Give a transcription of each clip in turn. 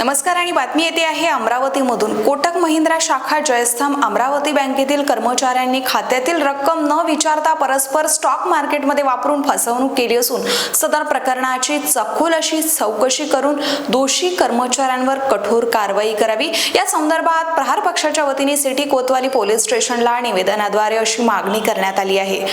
नमस्कार आणि बातमी येते आहे अमरावतीमधून. कोटक महिंद्रा शाखा जयस्तंभ अमरावती बँकेतील कर्मचाऱ्यांनी खात्यातील रक्कम न विचारता परस्पर स्टॉक मार्केटमध्ये वापरून फसवणूक केली असून सदर प्रकरणाची चखोल अशी चौकशी करून दोषी कर्मचाऱ्यांवर कठोर कारवाई करावी. या संदर्भात प्रहार पक्षाच्या वतीने सिटी कोतवाली पोलीस स्टेशनला निवेदनाद्वारे अशी मागणी करण्यात आली आहे.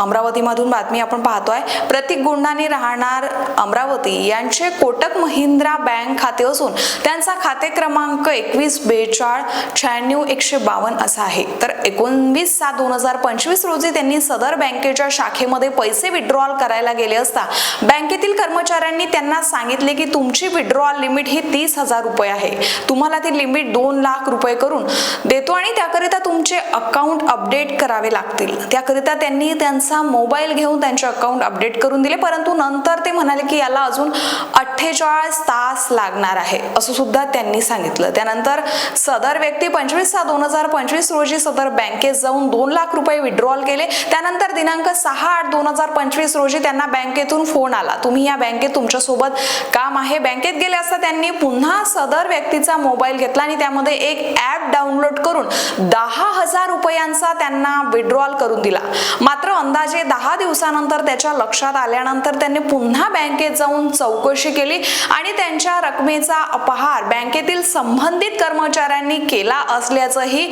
अमरावतीमधून बातमी आपण पाहतोय. प्रतीक गुंडाने राहणार अमरावती. यांचे कोटक महिंद्रा बँक खाते असून त्यांचा खाते क्रमांक एकवीस बेचाळ शहाण्णव एकशे बावन्न असा आहे. तर एकोणवीस सात दोन हजार पंचवीस रोजी त्यांनी सदर बँकेच्या शाखेमध्ये पैसे विड्रॉल करायला गेले असता बँकेतील कर्मचाऱ्यांनी त्यांना सांगितले की तुमची विड्रॉल लिमिट ही तीस हजार रुपये आहे. तुम्हाला ती लिमिट दोन लाख रुपये करून देतो आणि त्याकरिता तुमचे अकाउंट अपडेट करावे लागतील. त्याकरिता त्यांनी त्यांचा मोबाईल घेऊन त्यांचे अकाउंट अपडेट करून दिले. परंतु नंतर ते म्हणाले की याला अजून अठ्ठेचाळीस तास लागणार आहे. असं सुद्धा त्यांनी सांगितलं. त्यानंतर सदर व्यक्ती पंचवीस सहा दोन हजार पंचवीस रोजी सदर बँकेत जाऊन दोन लाख रुपये विड्रॉल केले. त्यानंतर दिनांक सहा आठ दोन हजार पंचवीस रोजी त्यांना बँकेतून फोन आला. तुम्ही या बँकेत तुमच्यासोबत काम आहे. बँकेत गेले असता त्यांनी पुन्हा सदर व्यक्तीचा मोबाईल घेतला आणि त्यामध्ये एक ॲप डाउनलोड करून दहा हजार रुपयांचा त्यांना विड्रॉल करून दिला. मात्र अंदाजे दहा दिवसानंतर त्याच्या लक्षात आल्यानंतर त्यांनी पुन्हा बँकेत जाऊन चौकशी केली आणि त्यांच्या रकमेचा अपहार बँकेतील संबंधित कर्मचाऱ्यांनी केला असल्याचंही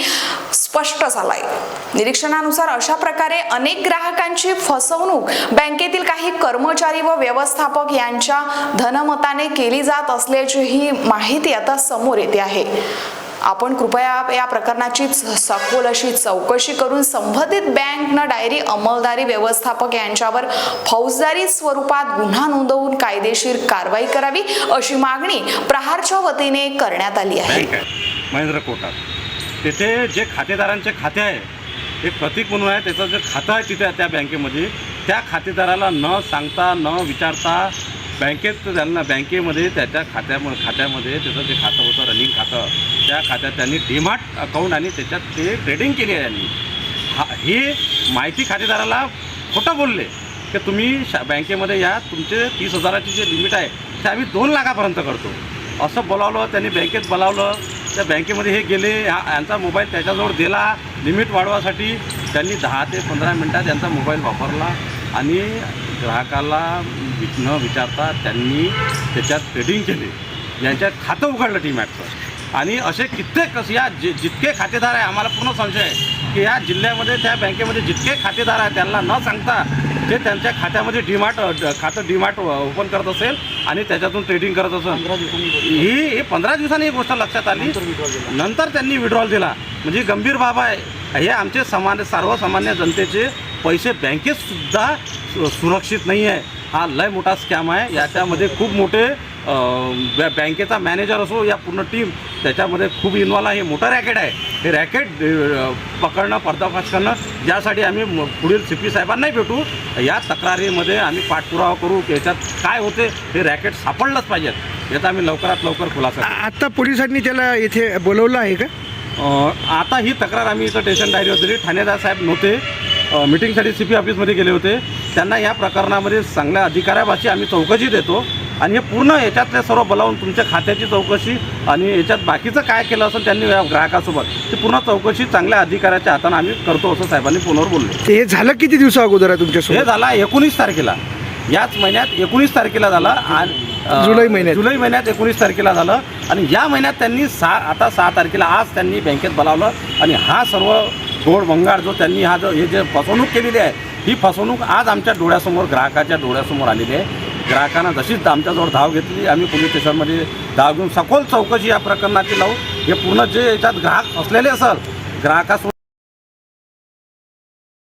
स्पष्ट झालंय. निरीक्षणानुसार अशा प्रकारे अनेक ग्राहकांची फसवणूक बँकेतील काही कर्मचारी व व्यवस्थापक यांच्या धनमताने केली जात असल्याचीही माहिती आता समोर येते आहे. आपण कृपया या प्रकरणाची सखोल अशी चौकशी करून संबंधित बँकनं डायरी अंमलदारी व्यवस्थापक यांच्यावर फौजदारी स्वरूपात गुन्हा नोंदवून कायदेशीर कारवाई करावी अशी मागणी प्रहारच्या वतीने करण्यात आली आहे. महेंद्र कोटात तेथे जे खातेदारांचे खाते आहे ते प्रतीक म्हणून आहे त्याचं जे खातं आहे तिथे त्या बँकेमध्ये त्या खातेदाराला न सांगता न विचारता बँकेत त्यांना बँकेमध्ये त्याच्या खात्याम खात्यामध्ये त्याचं जे खातं होतं रनिंग खातं त्या खात्यात त्यांनी डीमार्ट अकाउंट आणि त्याच्यात ते ट्रेडिंग केली आहे त्यांनी. हा हे माहिती खातेदाराला खोटं बोलले की तुम्ही शा बँकेमध्ये या तुमचे तीस हजाराची जे लिमिट आहे ते आम्ही दोन लाखापर्यंत करतो. असं बोलावलं त्यांनी बँकेत बोलावलं त्या बँकेमध्ये हे गेले हा यांचा मोबाईल त्याच्याजवळ दिला लिमिट वाढवासाठी त्यांनी दहा ते पंधरा मिनटात यांचा मोबाईल वापरला आणि ग्राहकाला न विचारता त्यांनी त्याच्यात ट्रेडिंग केली. यांच्यात खातं उघडलं टीमॅटचं आणि असे कित्येक असे या जे जितके खातेदार आहे आम्हाला पूर्ण संशय आहे की या जिल्ह्यामध्ये त्या बँकेमध्ये जितके खातेदार आहेत त्यांना न सांगता ते त्यांच्या खात्यामध्ये डीमार्ट खातं डीमार्ट ओपन करत असेल आणि त्याच्यातून ट्रेडिंग करत असेल. ही ही पंधरा दिवसांनी ही गोष्ट लक्षात आली. नंतर त्यांनी विड्रॉल दिला. म्हणजे गंभीर बाब आहे. हे आमचे सामान्य सर्वसामान्य जनतेचे पैसे बँकेत सुद्धा सु- सुरक्षित नाही आहे. हा लय मोठा स्कॅम आहे. याच्यामध्ये खूप मोठे बॅ- बँकेचा मॅनेजर असो या पूर्ण टीम त्याच्यामध्ये खूप इन्वॉल्व आहे. हे मोठं रॅकेट आहे. हे रॅकेट पकडणं पर्दाफाश करणं ज्यासाठी आम्ही पुढील सी पी साहेबांनाही भेटू. या तक्रारीमध्ये आम्ही पाठपुरावा करू की याच्यात काय होते हे रॅकेट सापडलंच पाहिजेत याचा आम्ही लवकरात लवकर खुलासा करू. आ- आता पोलिसांनी त्याला इथे बोलवलं आहे का? आता ही तक्रार आम्ही इथं स्टेशन डायरीवर दिली. ठाणेदार साहेब नव्हते. मिटिंगसाठी सी पी ऑफिसमध्ये गेले होते. त्यांना या प्रकरणामध्ये चांगल्या अधिकाऱ्यापाशी आम्ही चौकशी देतो आणि हे पूर्ण याच्यातले सर्व बोलावून तुमच्या खात्याची चौकशी आणि याच्यात बाकीचं काय केलं असेल त्यांनी या ग्राहकासोबत ती पूर्ण चौकशी चांगल्या अधिकाऱ्याच्या हाताने आम्ही करतो असं साहेबांनी फोनवर बोलले. ते हे झालं किती दिवसा अगोदर आहे हे तुमच्यासोबत झाला एकोणीस तारखेला. याच महिन्यात एकोणीस तारखेला झाला आणि जुलै महिन्यात. जुलै महिन्यात एकोणीस तारखेला झालं आणि या महिन्यात त्यांनी सहा आता सहा तारखेला आज त्यांनी बँकेत बोलावलं आणि हा सर्व गोड भंगार जो त्यांनी हा जो हे जे फसवणूक केलेली आहे ही फसवणूक आज आमच्या डोळ्यासमोर ग्राहकाच्या डोळ्यासमोर आलेली आहे. ग्राहकांना जशीच आमच्याजवळ धाव घेतली आम्ही पोलीस स्टेशनमध्ये धाव घेऊन सखोल चौकशी या प्रकरणाची लावू. हे पूर्ण जे याच्यात ग्राहक असलेले असेल ग्राहकासोबत